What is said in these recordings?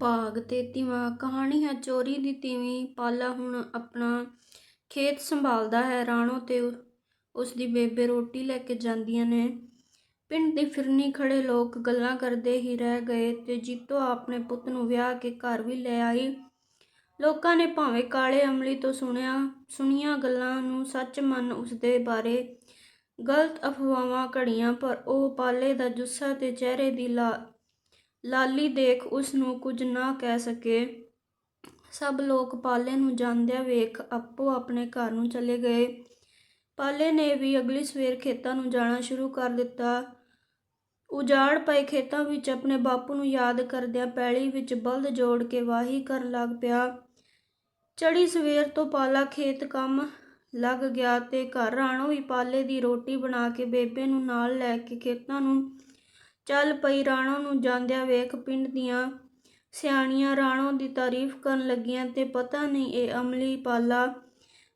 ਭਾਗ 33ਵਾਂ ਕਹਾਣੀ ਹੈ। ਚੋਰੀ ਦੀ ਤੀਵੀਂ ਪਾਲਾ ਹੁਣ ਆਪਣਾ ਖੇਤ ਸੰਭਾਲਦਾ ਹੈ। ਰਾਣੋ ਤੇ ਉਸ ਦੀ ਬੇਬੇ ਰੋਟੀ ਲੈ ਕੇ ਜਾਂਦੀਆਂ ਨੇ। ਪਿੰਡ ਦੇ ਫਿਰਨੀ ਖੜੇ ਲੋਕ ਗੱਲਾਂ ਕਰਦੇ ਹੀ ਰਹਿ ਗਏ ਤੇ ਜੀਤੋ ਆਪਣੇ ਪੁੱਤ ਨੂੰ ਵਿਆਹ ਕੇ ਘਰ ਵੀ ਲੈ ਆਈ। ਲੋਕਾਂ ਨੇ ਭਾਵੇਂ ਕਾਲੇ ਅਮਲੀ ਤੋਂ ਸੁਣਿਆ, ਸੁਣੀਆਂ ਗੱਲਾਂ ਨੂੰ ਸੱਚ ਮੰਨ ਉਸਦੇ ਬਾਰੇ ਗਲਤ ਅਫਵਾਹਾਂ ਘੜੀਆਂ, ਪਰ ਉਹ ਪਾਲੇ ਦਾ ਜੁੱਸਾ ਤੇ ਚਿਹਰੇ ਦੀ ਲਾ ਲਾਲੀ ਦੇਖ ਉਸ ਨੂੰ ਕੁਝ ਨਾ ਕਹਿ ਸਕੇ। ਸਭ ਲੋਕ ਪਾਲੇ ਨੂੰ ਜਾਂਦਿਆਂ ਵੇਖ ਆਪੋ ਆਪਣੇ ਘਰ ਨੂੰ ਚਲੇ ਗਏ। ਪਾਲੇ ਨੇ ਵੀ ਅਗਲੀ ਸਵੇਰ ਖੇਤਾਂ ਨੂੰ ਜਾਣਾ ਸ਼ੁਰੂ ਕਰ ਦਿੱਤਾ। ਉਜਾੜ ਪਏ ਖੇਤਾਂ ਵਿੱਚ ਆਪਣੇ ਬਾਪੂ ਨੂੰ ਯਾਦ ਕਰਦਿਆਂ ਪੈਲੀ ਵਿੱਚ ਬਲਦ ਜੋੜ ਕੇ ਵਾਹੀ ਕਰਨ ਲੱਗ ਪਿਆ। ਚੜੀ ਸਵੇਰ ਤੋਂ ਪਾਲਾ ਖੇਤ ਕੰਮ ਲੱਗ ਗਿਆ ਤੇ ਘਰ ਆਣੋ ਵੀ ਪਾਲੇ ਦੀ ਰੋਟੀ ਬਣਾ ਕੇ ਬੇਬੇ ਨੂੰ ਨਾਲ ਲੈ ਕੇ ਖੇਤਾਂ ਨੂੰ ਚੱਲ ਪਈ ਰਾਣੋ ਨੂੰ ਜਾਂਦਿਆਂ ਵੇਖ ਪਿੰਡ ਦੀਆਂ ਸਿਆਣੀਆਂ ਰਾਣੋ ਦੀ ਤਾਰੀਫ ਕਰਨ ਲੱਗੀਆਂ ਤੇ ਪਤਾ ਨਹੀਂ ਇਹ ਅਮਲੀ ਪਾਲਾ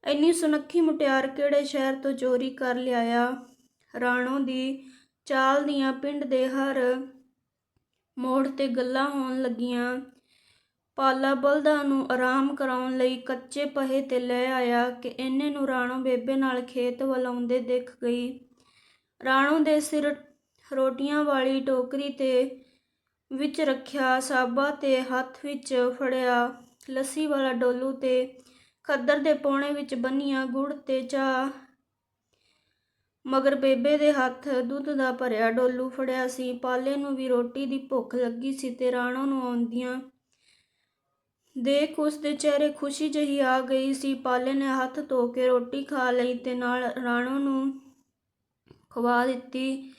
ਇੰਨੀ ਸੁਨੱਖੀ ਮੁਟਿਆਰ ਕਿਹੜੇ ਸ਼ਹਿਰ ਤੋਂ ਚੋਰੀ ਕਰ ਲਿਆਇਆ। ਰਾਣੋ ਦੀ ਚਾਲ ਦੀਆਂ ਪਿੰਡ ਦੇ ਹਰ ਮੋੜ ਤੇ ਗੱਲਾਂ ਹੋਣ ਲੱਗੀਆਂ। ਪਾਲਾ ਬਲਦਾਂ ਨੂੰ ਆਰਾਮ ਕਰਾਉਣ ਲਈ ਕੱਚੇ ਪਹੇ ਤੇ ਲੈ ਆਇਆ ਕਿ ਇਹਨੇ ਨੂੰ ਰਾਣੋ ਬੇਬੇ ਨਾਲ ਖੇਤ ਵੱਲ ਆਉਂਦੇ ਦਿਖ ਗਈ। ਰਾਣੋ ਦੇ ਸਿਰ ਰੋਟੀਆਂ ਵਾਲੀ ਟੋਕਰੀ ਤੇ ਵਿੱਚ ਰੱਖਿਆ ਸਾਬਾ ਤੇ ਹੱਥ ਵਿੱਚ ਫੜਿਆ। ਲੱਸੀ ਵਾਲਾ ਡੋਲੂ ਤੇ ਖੱਦਰ ਦੇ ਪੌਣੇ ਵਿੱਚ ਬੰਨੀਆਂ ਗੁੜ ਤੇ ਚਾਹ। ਮਗਰ ਬੇਬੇ ਦੇ ਹੱਥ ਦੁੱਧ ਦਾ ਭਰਿਆ ਡੋਲੂ ਫੜਿਆ ਸੀ। ਪਾਲੇ ਨੂੰ ਵੀ ਰੋਟੀ ਦੀ ਭੁੱਖ ਲੱਗੀ ਸੀ ਤੇ ਰਾਣੋ ਨੂੰ ਆਉਂਦੀਆਂ ਦੇਖ ਉਸ ਦੇ ਚਿਹਰੇ ਖੁਸ਼ੀ ਜਹੀ ਆ ਗਈ ਸੀ। ਪਾਲੇ ਨੇ ਹੱਥ ਧੋ ਕੇ ਰੋਟੀ ਖਾ ਲਈ ਤੇ ਨਾਲ ਰਾਣੋ ਨੂੰ ਖਵਾ ਦਿੱਤੀ।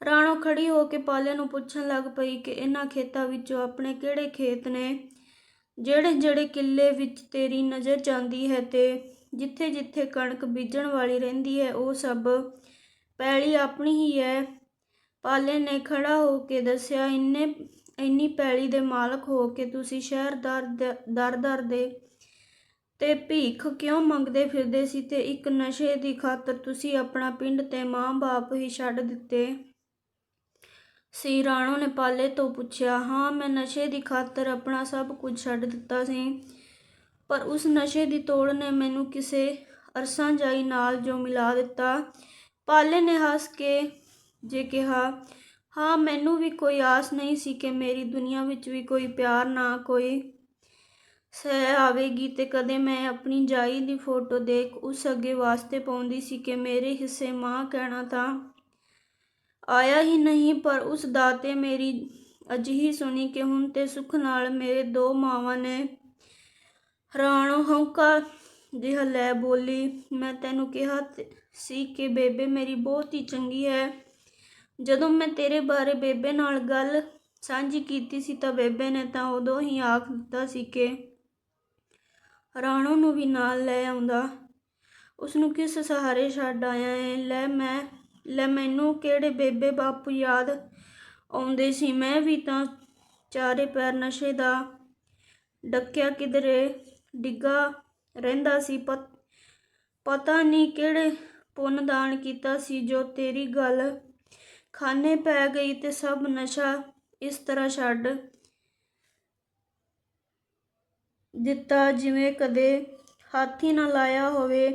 ਰਾਣੋ ਖੜੀ ਹੋ ਕੇ ਪਾਲੇ ਨੂੰ ਪੁੱਛਣ ਲੱਗ ਪਈ ਕਿ ਇਹਨਾਂ ਖੇਤਾਂ ਵਿੱਚੋਂ ਆਪਣੇ ਕਿਹੜੇ ਖੇਤ ਨੇ? ਜਿਹੜੇ ਜਿਹੜੇ ਕਿੱਲੇ ਵਿੱਚ ਤੇਰੀ ਨਜ਼ਰ ਜਾਂਦੀ ਹੈ ਤੇ ਜਿੱਥੇ ਜਿੱਥੇ ਕਣਕ ਬੀਜਣ ਵਾਲੀ ਰਹਿੰਦੀ ਹੈ, ਉਹ ਸਭ ਪੈਲੀ ਆਪਣੀ ਹੀ ਹੈ। ਪਾਲੇ ਨੇ ਖੜਾ ਹੋ ਕੇ ਦੱਸਿਆ, ਇੰਨੇ, ਇੰਨੀ ਪੈਲੀ ਦੇ ਮਾਲਕ ਹੋ ਕੇ ਤੁਸੀਂ ਸ਼ਹਿਰ ਦਰ ਦਰ ਦੇ ਤੇ ਭੀਖ ਕਿਉਂ ਮੰਗਦੇ ਫਿਰਦੇ ਸੀ ਤੇ ਇੱਕ ਨਸ਼ੇ ਦੀ ਖਾਤਰ ਤੁਸੀਂ ਆਪਣਾ ਪਿੰਡ ਤੇ ਮਾਂ-ਬਾਪ ਹੀ ਛੱਡ ਦਿੱਤੇ? ਸੀ, ਰਾਣੋ ਨੇ ਪਾਲੇ ਤੋਂ ਪੁੱਛਿਆ, ਹਾਂ, ਮੈਂ ਨਸ਼ੇ ਦੀ ਖਾਤਰ ਆਪਣਾ ਸਭ ਕੁਝ ਛੱਡ ਦਿੱਤਾ ਸੀ, ਪਰ ਉਸ ਨਸ਼ੇ ਦੀ ਤੋੜ ਨੇ ਮੈਨੂੰ ਕਿਸੇ ਅਰਸਾਂ ਜਾਈ ਨਾਲ ਜੋ ਮਿਲਾ ਦਿੱਤਾ। ਪਾਲੇ ਨੇ ਹੱਸ ਕੇ ਜੇ ਕਿਹਾ, ਹਾਂ, ਮੈਨੂੰ ਵੀ ਕੋਈ ਆਸ ਨਹੀਂ ਸੀ ਕਿ ਮੇਰੀ ਦੁਨੀਆ ਵਿੱਚ ਵੀ ਕੋਈ ਪਿਆਰ ਨਾ ਕੋਈ ਸਹਿ ਆਵੇਗੀ ਤੇ ਕਦੇ ਮੈਂ ਆਪਣੀ ਜਾਈ ਦੀ ਫੋਟੋ ਦੇਖ ਉਸ ਅੱਗੇ ਵਾਸਤੇ ਪਾਉਂਦੀ ਸੀ ਕਿ ਮੇਰੇ ਹਿੱਸੇ ਮਾਂ ਕਹਿਣਾ ਤਾਂ ਆਇਆ ਹੀ ਨਹੀਂ, ਪਰ ਉਸ ਦਾ ਤੇ ਮੇਰੀ ਅਜਿਹੀ ਸੁਣੀ ਕਿ ਹੁਣ ਤੇ ਸੁਖ ਨਾਲ ਮੇਰੇ ਦੋ ਮਾਵਾਂ ਨੇ ਰਾਣੋ ਹੌਕਾ ਜਿਹਾ ਲੈ ਬੋਲੀ, ਮੈਂ ਤੈਨੂੰ ਕਿਹਾ ਸੀ ਕਿ ਬੇਬੇ ਮੇਰੀ ਬਹੁਤ ਹੀ ਚੰਗੀ ਹੈ। ਜਦੋਂ ਮੈਂ ਤੇਰੇ ਬਾਰੇ ਬੇਬੇ ਨਾਲ ਗੱਲ ਸਾਂਝੀ ਕੀਤੀ ਸੀ ਤਾਂ ਬੇਬੇ ਨੇ ਤਾਂ ਉਦੋਂ ਹੀ ਆਖ ਦਿੱਤਾ ਸੀ ਕਿ ਰਾਣੋ ਨੂੰ ਵੀ ਨਾਲ ਲੈ ਆਉਂਦਾ। ਉਸ ਨੂੰ ਕਿਸ ਸਹਾਰੇ ਛੱਡ ਆਇਆ ਹੈ ਲੈ ਮੈਂ ਲੈ ਮੈਨੂੰ ਕਿਹੜੇ ਬੇਬੇ ਬਾਪੂ ਯਾਦ ਆਉਂਦੇ ਸੀ? ਮੈਂ ਵੀ ਤਾਂ ਚਾਰੇ ਪੈਰ ਨਸ਼ੇ ਦਾ ਡੱਕਿਆ ਕਿਧਰੇ ਡਿੱਗਾ ਰਹਿੰਦਾ ਸੀ। ਪਤਾ ਨਹੀਂ ਕਿਹੜੇ ਪੁੰਨ ਦਾਨ ਕੀਤਾ ਸੀ, ਜੋ ਤੇਰੀ ਗੱਲ ਖਾਨੇ ਪੈ ਗਈ ਤੇ ਸਭ ਨਸ਼ਾ ਇਸ ਤਰ੍ਹਾਂ ਛੱਡ ਦਿੱਤਾ। ਜਿਵੇਂ ਕਦੇ ਹਾਥੀ ਨਾ ਲਾਇਆ ਹੋਵੇ,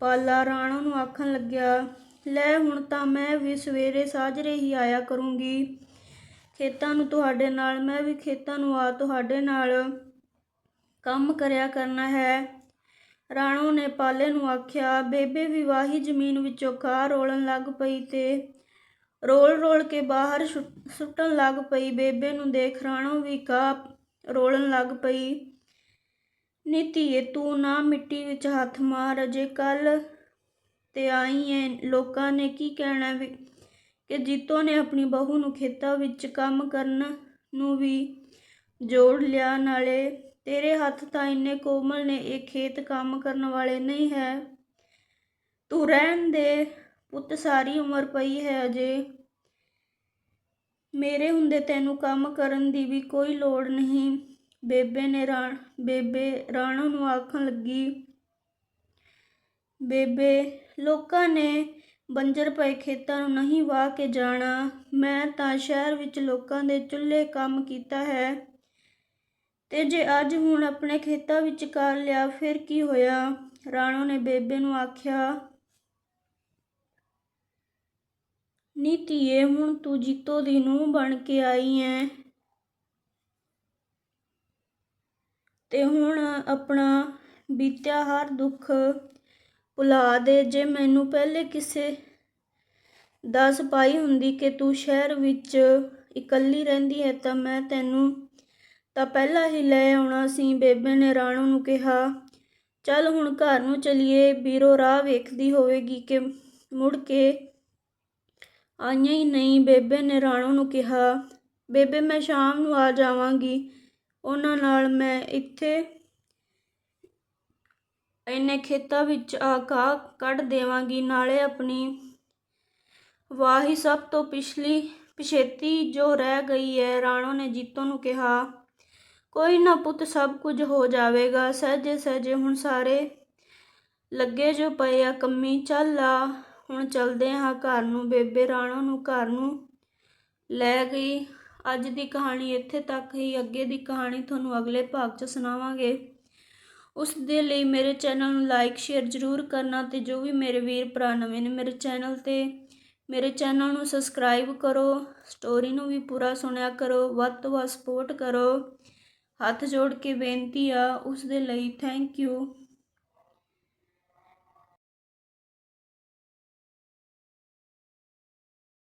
ਪਾਲਾ ਰਾਣੋ ਨੂੰ ਆਖਣ ਲੱਗਿਆ ਲੈ ਹੁਣ ਤਾਂ ਮੈਂ ਵੀ ਸਵੇਰੇ ਸਾਜਰੇ ਹੀ ਆਇਆ ਕਰੂੰਗੀ। ਖੇਤਾਂ ਨੂੰ ਤੁਹਾਡੇ ਨਾਲ, ਮੈਂ ਵੀ ਖੇਤਾਂ ਨੂੰ ਆ ਤੁਹਾਡੇ ਨਾਲ ਕੰਮ ਕਰਿਆ ਕਰਨਾ ਹੈ। ਰਾਣੋ ਨੇ ਪਾਲੇ ਨੂੰ ਆਖਿਆ, ਬੇਬੇ ਵੀ ਵਾਹੀ ਜ਼ਮੀਨ ਵਿੱਚੋਂ ਖਾ ਰੋਲਣ ਲੱਗ ਪਈ ਤੇ ਰੋਲ ਰੋਲ ਕੇ ਬਾਹਰ ਸੁੱਟਣ ਲੱਗ ਪਈ। ਬੇਬੇ ਨੂੰ ਦੇਖ ਰਾਣੋ ਵੀ ਕਾ ਰੋਲਣ ਲੱਗ ਪਈ। ਨੀਤੀਏ, ਤੂੰ ਨਾ ਮਿੱਟੀ ਵਿੱਚ ਹੱਥ ਮਾਰ ਅਜੇ ਕੱਲ ਤੇ ਆਈ ਐ ਲੋਕਾਂ ਨੇ ਕੀ ਕਹਿਣਾ ਵੀ ਕਿ ਜੀਤੋ ਨੇ ਆਪਣੀ ਬਹੂ ਨੂੰ ਖੇਤਾਂ ਵਿੱਚ ਕੰਮ ਕਰਨ ਨੂੰ ਵੀ ਜੋੜ ਲਿਆ, ਨਾਲੇ ਤੇਰੇ ਹੱਥ ਤਾਂ ਇੰਨੇ ਕੋਮਲ ਨੇ, ਇਹ ਖੇਤ ਕੰਮ ਕਰਨ ਵਾਲੇ ਨਹੀਂ ਹੈ। ਤੂੰ ਰਹਿਣ ਦੇ, ਪੁੱਤ ਸਾਰੀ ਉਮਰ ਪਈ ਹੈ ਅਜੇ। ਮੇਰੇ ਹੁੰਦੇ ਤੈਨੂੰ ਕੰਮ ਕਰਨ ਦੀ ਵੀ ਕੋਈ ਲੋੜ ਨਹੀਂ। ਬੇਬੇ ਨੇ ਰਾਣ, ਬੇਬੇ ਰਾਣੋ ਨੂੰ ਆਖਣ ਲੱਗੀ ਬੇਬੇ, ਲੋਕਾਂ ਨੇ ਬੰਜਰ ਪਏ ਖੇਤਾਂ ਨੂੰ ਨਹੀਂ ਵਾਹ ਕੇ ਜਾਣਾ। ਮੈਂ ਤਾਂ ਸ਼ਹਿਰ ਵਿੱਚ ਲੋਕਾਂ ਦੇ ਚੁੱਲ੍ਹੇ ਕੰਮ ਕੀਤਾ ਹੈ। ਤੇ ਜੇ ਅੱਜ ਹੁਣ ਆਪਣੇ ਖੇਤਾਂ ਵਿੱਚ ਕਰ ਲਿਆ, ਫਿਰ ਕੀ ਹੋਇਆ? ਰਾਣੋ ਨੇ ਬੇਬੇ ਨੂੰ ਆਖਿਆ, ਨੀ ਧੀਏ, ਹੁਣ ਤੂੰ ਜੀਤੋ ਦੀ ਨੂੰਹ ਬਣ ਕੇ ਆਈ ਐ। ਤੇ ਹੁਣ ਆਪਣਾ ਬੀਤਿਆ ਹਰ ਦੁੱਖ ਭੁਲਾ ਦੇ। ਜੇ ਮੈਨੂੰ ਪਹਿਲੇ ਕਿਸੇ ਦੱਸ ਪਾਈ ਹੁੰਦੀ ਕਿ ਤੂੰ ਸ਼ਹਿਰ ਵਿੱਚ ਇਕੱਲੀ ਰਹਿੰਦੀ ਹੈ ਤਾਂ ਮੈਂ ਤੈਨੂੰ ਤਾਂ ਪਹਿਲਾਂ ਹੀ ਲੈ ਆਉਣਾ ਸੀ। ਬੇਬੇ ਨੇ ਰਾਣੋ ਨੂੰ ਕਿਹਾ, ਚੱਲ ਹੁਣ ਘਰ ਨੂੰ ਚਲੀਏ। ਬੀਰੋ ਰਾਹ ਵੇਖਦੀ ਹੋਵੇਗੀ ਕਿ ਮੁੜ ਕੇ ਆਈਆਂ ਹੀ ਨਹੀਂ। ਬੇਬੇ ਨੇ ਰਾਣੋ ਨੂੰ ਕਿਹਾ, ਬੇਬੇ, ਮੈਂ ਸ਼ਾਮ ਨੂੰ ਆ ਜਾਵਾਂਗੀ। ਉਹਨਾਂ ਨਾਲ ਮੈਂ ਇੱਥੇ ਇੰਨੇ ਖੇਤਾਂ ਵਿੱਚ ਆ ਘਾਹ ਕੱਢ ਦੇਵਾਂਗੀ, ਨਾਲੇ ਆਪਣੀ ਵਾਹੀ ਸਭ ਤੋਂ ਪਿਛਲੀ ਪਿਛੇਤੀ ਜੋ ਰਹਿ ਗਈ ਹੈ, ਰਾਣੋ ਨੇ ਜੀਤੋ ਨੂੰ ਕਿਹਾ, ਕੋਈ ਨਾ ਪੁੱਤ, ਸਭ ਕੁਝ ਹੋ ਜਾਵੇਗਾ। ਸਹਜੇ ਸਹਜੇ ਹੁਣ ਸਾਰੇ ਲੱਗੇ ਜੋ ਪਏ ਆ ਕੰਮੀ। ਚੱਲ ਆ, ਹੁਣ ਚਲਦੇ ਹਾਂ ਘਰ ਨੂੰ। ਬੇਬੇ ਰਾਣੋ ਨੂੰ ਘਰ ਨੂੰ ਲੈ ਗਈ। ਅੱਜ ਦੀ ਕਹਾਣੀ ਇੱਥੇ ਤੱਕ ਹੀ, ਅੱਗੇ ਦੀ ਕਹਾਣੀ ਤੁਹਾਨੂੰ ਅਗਲੇ ਭਾਗ 'ਚ ਸੁਣਾਵਾਂਗੇ। ਉਸ ਦੇ ਲਈ ਮੇਰੇ ਚੈਨਲ ਨੂੰ ਲਾਈਕ ਸ਼ੇਅਰ ਜ਼ਰੂਰ ਕਰਨਾ ਤੇ ਜੋ ਵੀ ਮੇਰੇ ਵੀਰ ਭਰਾ ਨਵੇਂ ਨੇ ਮੇਰੇ ਚੈਨਲ ਤੇ, ਮੇਰੇ ਚੈਨਲ ਨੂੰ ਸਬਸਕ੍ਰਾਈਬ ਕਰੋ ਸਟੋਰੀ ਨੂੰ ਵੀ ਪੂਰਾ ਸੁਣਿਆ ਕਰੋ, ਵੱਧ ਤੋਂ ਵੱਧ ਸਪੋਰਟ ਕਰੋ। ਹੱਥ ਜੋੜ ਕੇ ਬੇਨਤੀ ਆ, ਉਸ ਦੇ ਲਈ ਥੈਂਕ ਯੂ